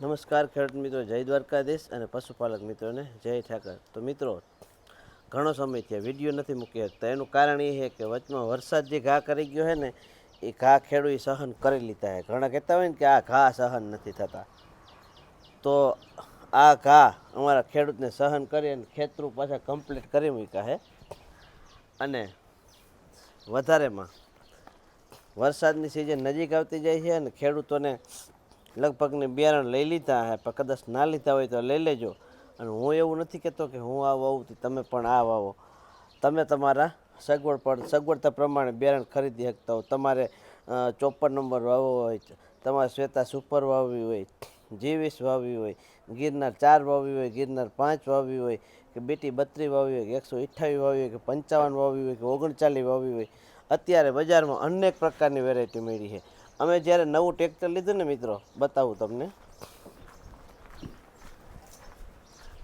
નમસ્કાર ખેડૂત મિત્રો, જય દ્વારકાધીશ અને પશુપાલક મિત્રોને જય ઠાકર. તો મિત્રો, ઘણો સમય થયા, વીડિયો નથી મૂકી શકતા એનું કારણ એ છે કે વચમાં વરસાદ જે ઘા કરી ગયો છે ને, એ ઘા ખેડૂત સહન કરી લીધા છે. ઘણા કહેતા હોય ને કે આ ઘા સહન નથી થતા. તો આ ઘા અમારા ખેડૂતને સહન કરી અને ખેતરું પાછા કમ્પ્લીટ કરી મૂક્યા છે. અને વધારેમાં વરસાદની સિઝન નજીક આવતી જાય છે અને ખેડૂતોને લગભગને બિયારણ લઈ લીધા હે, પણ કદાચ ના લીધા હોય તો લઈ લેજો. અને હું એવું નથી કહેતો કે હું આ વાવું તો તમે પણ આ વાવો. તમે તમારા સગવડ પર, સગવડતા પ્રમાણે બિયારણ ખરીદી શકતા હો. તમારે ચોપન નંબર વાવવો હોય, તમારે શ્વેતા સુપર વાવવી હોય, જીવીસ વાવવી હોય, ગિરનાર ચાર વાવવી હોય, ગિરનાર પાંચ વાવવી હોય, કે બેટી બત્રીસ વાવવી હોય, કે એકસો અઠ્ઠાવીસ વાવવી હોય, કે પંચાવન વાવવી હોય, કે ઓગણચાલીસ વાવવી હોય. અત્યારે બજારમાં અનેક પ્રકારની વેરાયટી મળી છે. અમે જ્યારે નવું ટ્રેક્ટર લીધું ને મિત્રો, બતાવું તમને.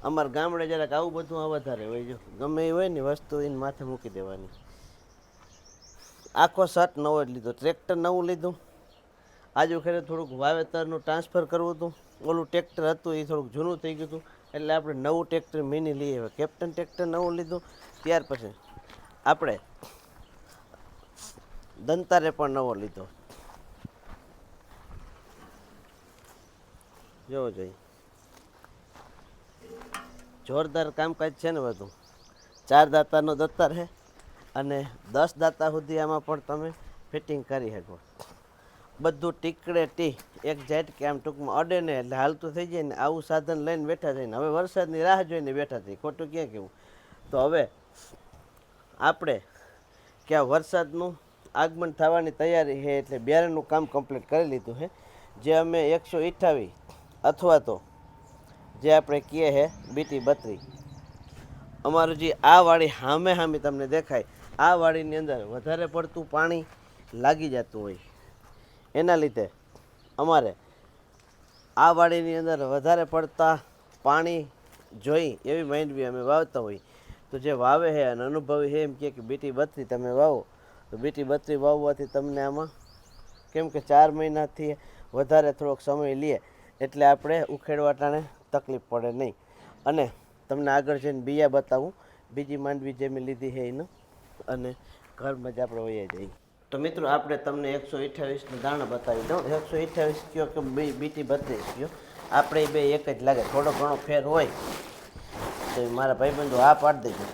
અમારા ગામડે જરાક આવું બધું આ વધારે હોય જો. ગમે એ હોય ને વસ્તુ એને માથે મૂકી દેવાની. આખો શર્ટ નવો જ લીધો. ટ્રેક્ટર નવું લીધું. આજુ ખેડે થોડુંક વાવેતરનું ટ્રાન્સફર કરવું હતું. ઓલું ટ્રેક્ટર હતું, એ થોડુંક જૂનું થઈ ગયું હતું. એટલે આપણે નવું ટ્રેક્ટર મિની લઈએ હવે. કેપ્ટન ટ્રેક્ટર નવું લીધું. ત્યાર પછી આપણે દંતારે પણ નવો લીધો. જોવો જોઈએ. જોરદાર કામકાજ છે ને બધું. ચાર દાતાનો દત્તર છે અને દસ દાતા સુધી આમાં પણ તમે ફિટિંગ કરી શકો. બધું ટીકડે ટી, એક જેટ કે આમ ટૂંકમાં અડે ને એટલે હાલતું થઈ જાય ને આવું સાધન લઈને બેઠા થઈને હવે વરસાદની રાહ જોઈને બેઠા થઈ ખોટું ક્યાં કેવું તો હવે આપણે કે આ વરસાદનું આગમન થવાની તૈયારી છે એટલે બિયારણનું કામ કમ્પ્લીટ કરી લીધું છે. જે અમે એકસો અઠ્ઠાવીસ અથવા તો જે આપણે કહીએ છે બીટી બત્રી. અમારું જે આ વાડી સામે સામે તમને દેખાય, આ વાડીની અંદર વધારે પડતું પાણી લાગી જતું હોય. એના લીધે અમારે આ વાડીની અંદર વધારે પડતા પાણી જોઈ એવી માંડવી અમે વાવતા હોય. તો જે વાવે છે અને અનુભવી છે એમ કે બીટી બત્રી તમે વાવો. તો બીટી બત્રી વાવવાથી તમને આમાં કેમ કે ચાર મહિનાથી વધારે થોડોક સમય લઈએ એટલે આપણે ઉખેડવાટાને તકલીફ પડે નહીં. અને તમને આગળ જઈને બીયા બતાવું, બીજી માંડવી જે મેં લીધી છે એનું, અને ઘરમાં જ આપણે વયા જઈએ. તો મિત્રો, આપણે તમને એકસો અઠ્યાવીસના દાણા બતાવી દઉં. એકસો અઠ્યાવીસ કયો કે બીટી બત્રીસ કયો? આપણે બે એક જ લાગે. થોડો ઘણો ફેર હોય, તો મારા ભાઈબંધો આ પાડી દેજો.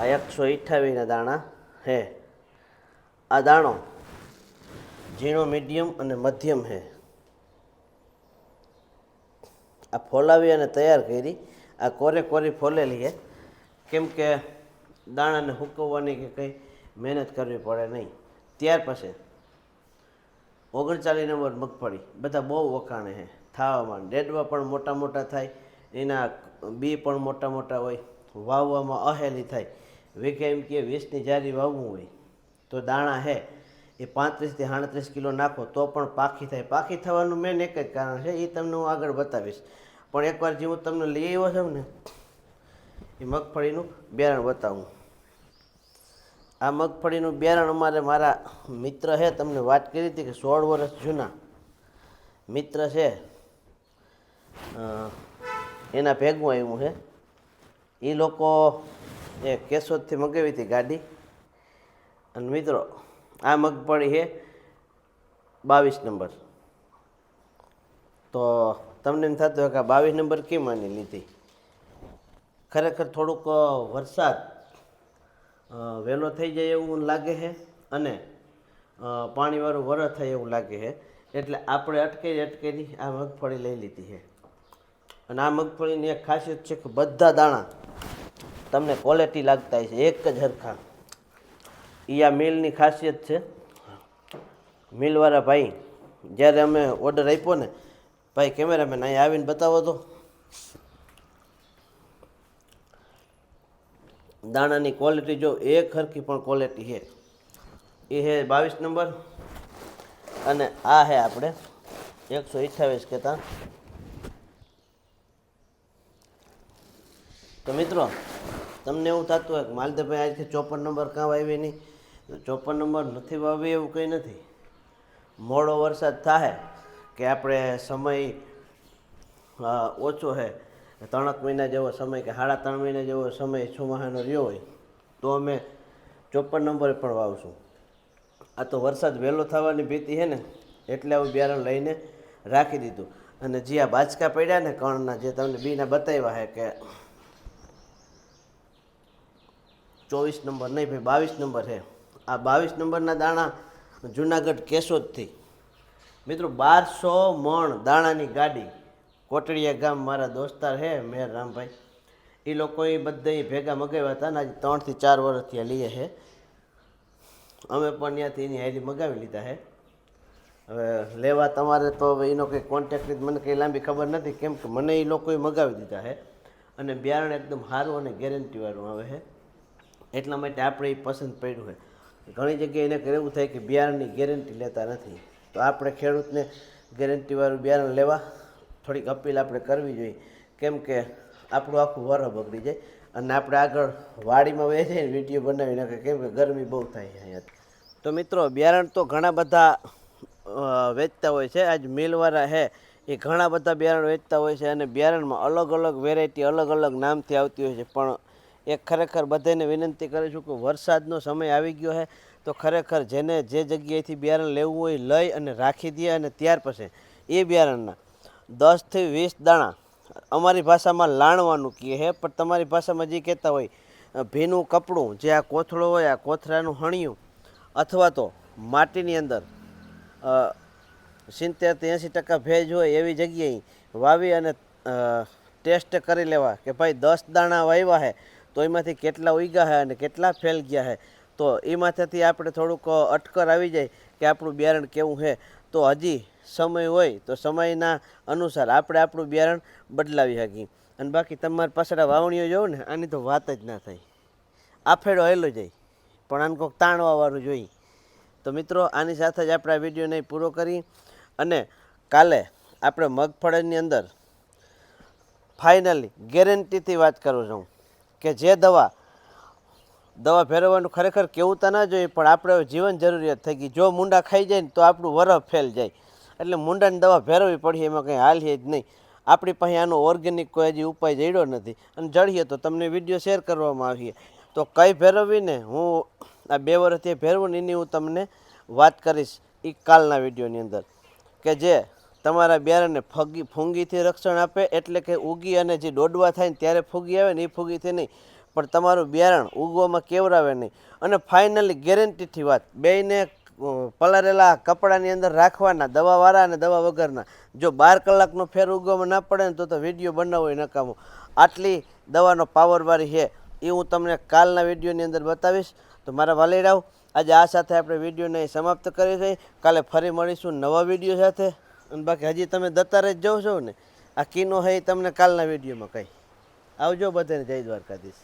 આ એકસો અઠ્યાવીસના દાણા હે આ દાણો ઝીણો, મીડિયમ અને મધ્યમ છે આ ફોલાવી અને તૈયાર કરી, આ કોરે કોરી ફોલેલી છે કેમ કે દાણાને હુકવવાની કે કંઈ મહેનત કરવી પડે નહીં. ત્યાર પછી ઓગણચાલીસ નંબર મગફળી, બધા બહુ વખાણે હે. થાવામાં ડેડવા પણ મોટા મોટા થાય, એના બી પણ મોટા મોટા હોય, વાવવામાં અહેલી થાય. વીઘે એમ કે વીસની જારી વાવવું હોય, તો દાણા છે એ પાંત્રીસથી સાડત્રીસ કિલો નાખો તો પણ પાખી થાય. પાખી થવાનું મેન એક જ કારણ છે, એ તમને હું આગળ બતાવીશ. પણ એકવાર જે હું તમને લઈ આવ્યો છું ને, એ મગફળીનું બિયારણ બતાવું. આ મગફળીનું બિયારણ અમારે મારા મિત્ર છે, તમને વાત કરી હતી કે સોળ વર્ષ જૂના મિત્ર છે. એના ભેગું આવ્યું છે. એ લોકો એ કેશોદથી મગાવી હતી ગાડી. અને મિત્રો આ મગફળી છે બાવીસ નંબર. તો તમને એમ થતું હોય કે બાવીસ નંબર કેમ આની લીધી? ખરેખર થોડુંક વરસાદ વહેલો થઈ જાય એવું લાગે છે અને પાણીવાળું વરસ થાય એવું લાગે છે. એટલે આપણે અટકેરી અટકેલી આ મગફળી લઈ લીધી છે. અને આ મગફળીની એક ખાસિયત છે કે બધા દાણા તમને ક્વોલિટી લાગતા હોય છે એક જ હરખા. એ આ મિલની ખાસિયત છે. મિલવાળા ભાઈ, જ્યારે અમે ઓર્ડર આપ્યો ને, ભાઈ કેમેરામેન અહીંયા આવીને બતાવો તો. દાણાની ક્વોલિટી જો એક હરખી પણ ક્વોલિટી છે. એ છે બાવીસ નંબર. અને આ છે આપણે એકસો અઠ્યાવીસ કહેતા. તો મિત્રો, તમને એવું થતું હોય કે માલદેભાઈ આજથી ચોપન નંબર કાં આવી નહીં. ચોપન નંબર નથી વાવી એવું કંઈ નથી. મોડો વરસાદ થાય કે આપણે સમય ઓછો છે ત્રણક મહિના જેવો સમય કે સાડા ત્રણ મહિના જેવો સમય ચોમાસાનો રહ્યો હોય, તો અમે ચોપન નંબરે પણ વાવશું. આ તો વરસાદ વહેલો થવાની ભીતિ છે ને, એટલે આવું બિયારણ લઈને રાખી દીધું. અને જે આ બાચકા પડ્યા ને કણના જે તમને બીના બતાવ્યા છે કે ચોવીસ નંબર નહીં ભાઈ, બાવીસ નંબર છે આ બાવીસ નંબરના દાણા જુનાગઢ કેશોદથી. મિત્રો, બારસો મણ દાણાની ગાડી કોટડીયા ગામ મારા દોસ્તાર છે મેર રામભાઈ. એ લોકોએ બધા ભેગા મગાવ્યા હતા ને આજે ત્રણથી ચાર વર્ષ આ લઈએ છે અમે પણ ત્યાંથી એની હારી મગાવી લીધા છે હવે લેવા તમારે તો એનો કંઈ કોન્ટેક્ટની મને કંઈ લાંબી ખબર નથી, કેમ કે મને એ લોકોએ મગાવી દીધા છે અને બિયારણ એકદમ સારું અને ગેરંટીવાળું આવે છે એટલા માટે આપણે એ પસંદ પડ્યું છે ઘણી જગ્યાએ એને એવું થાય કે બિયારણની ગેરંટી લેતા નથી. તો આપણે ખેડૂતને ગેરંટીવાળું બિયારણ લેવા થોડીક અપીલ આપણે કરવી જોઈએ. કેમ કે આપણું આખું વર બગડી જાય અને આપણે આગળ વાડીમાં વહી જઈને વીડિયો બનાવી નાખે કેમ કે ગરમી બહુ થાય અહીંયા. તો મિત્રો, બિયારણ તો ઘણા બધા વેચતા હોય છે. આજ મિલવાળા હે, એ ઘણા બધા બિયારણ વેચતા હોય છે અને બિયારણમાં અલગ અલગ વેરાયટી અલગ અલગ નામથી આવતી હોય છે. પણ એક ખરેખર બધાને વિનંતી કરીશું કે વરસાદનો સમય આવી ગયો છે, તો ખરેખર જેને જે જગ્યાએથી બિયારણ લેવું હોય લઈ અને રાખી દે અને ત્યાર પછી એ બિયારણના દસથી વીસ દાણા અમારી ભાષામાં લાણવાનું કહે છે, પણ તમારી ભાષામાં જે કહેતા હોય ભીનું કપડું, જે આ કોથળો હોય, આ કોથળાનું હણિયું, અથવા તો માટીની અંદર સિત્તેરથી એંસી ટકા ભેજ હોય એવી જગ્યાએ વાવી અને ટેસ્ટ કરી લેવા કે ભાઈ દસ દાણા વાવ્યા છે તો એમાંથી કેટલા ઉગ્યા છે અને કેટલા ફેલ ગયા છે તો એમાંથી આપણે થોડુંક અટકર આવી જાય કે આપણું બિયારણ કેવું છે તો હજી સમય હોય તો સમયના અનુસાર આપણે આપણું બિયારણ બદલાવી શકીએ. અને બાકી તમારી પાછળ વાવણીઓ જોઉં ને, આની તો વાત જ ના થાય. આફેડો હેલો જાય, પણ આને કોઈક તાણવાવાળું જોઈએ. તો મિત્રો, આની સાથે જ આપણે આ વિડીયોને પૂરો કરી અને કાલે આપણે મગફળીની અંદર ફાઇનલી ગેરંટીથી વાત કરું છું કે જે દવા દવા ફેરવવાનું ખરેખર કેવું તો ના જોઈએ, પણ આપણે જીવન જરૂરિયાત થઈ ગઈ. જો મુંડા ખાઈ જાય ને તો આપણું વરફ ફેલ જાય. એટલે મુંડાની દવા ફેરવવી પડી, એમાં કંઈ હાલ છે જ નહીં. આપણી પાસે આનો ઓર્ગેનિક કોઈ હજી ઉપાય જડ્યો નથી. અને જડીએ તો તમને વીડિયો શેર કરવામાં આવીએ. તો કઈ ફેરવવીને હું આ બે વર્ષથી ફેરવું ને એની હું તમને વાત કરીશ એ કાલના વિડીયોની અંદર. કે જે તમારા બિયારણને ફગી ફૂંગીથી રક્ષણ આપે, એટલે કે ઉગી અને જે દોડવા થાય ને ત્યારે ફૂગી આવે ને એ ફૂગીથી નહીં. પણ તમારું બિયારણ ઉગવામાં કેવરાવે નહીં. અને ફાઇનલી ગેરંટીથી વાત. બેયને પલારેલા કપડાની અંદર રાખવાના, દવાવાળા અને દવા વગરના. જો બાર કલાકનો ફેર ઉગવામાં ના પડે ને તો તો વીડિયો બનાવવો એ નકામો. આટલી દવાનો પાવરવાળી છે. એ હું તમને કાલના વિડીયોની અંદર બતાવીશ. તો મારા વાલેડાઓ આજે આ સાથે આપણે વિડીયોને સમાપ્ત કરીએ છીએ. કાલે ફરી મળીશું નવા વીડિયો સાથે. અને બાકી હજી તમે દત્તારે જ જાઓ છો ને, આ કિનો હે તમને કાલના વિડીયોમાં કહી. આવજો બધાને જય દ્વારકાધીશ.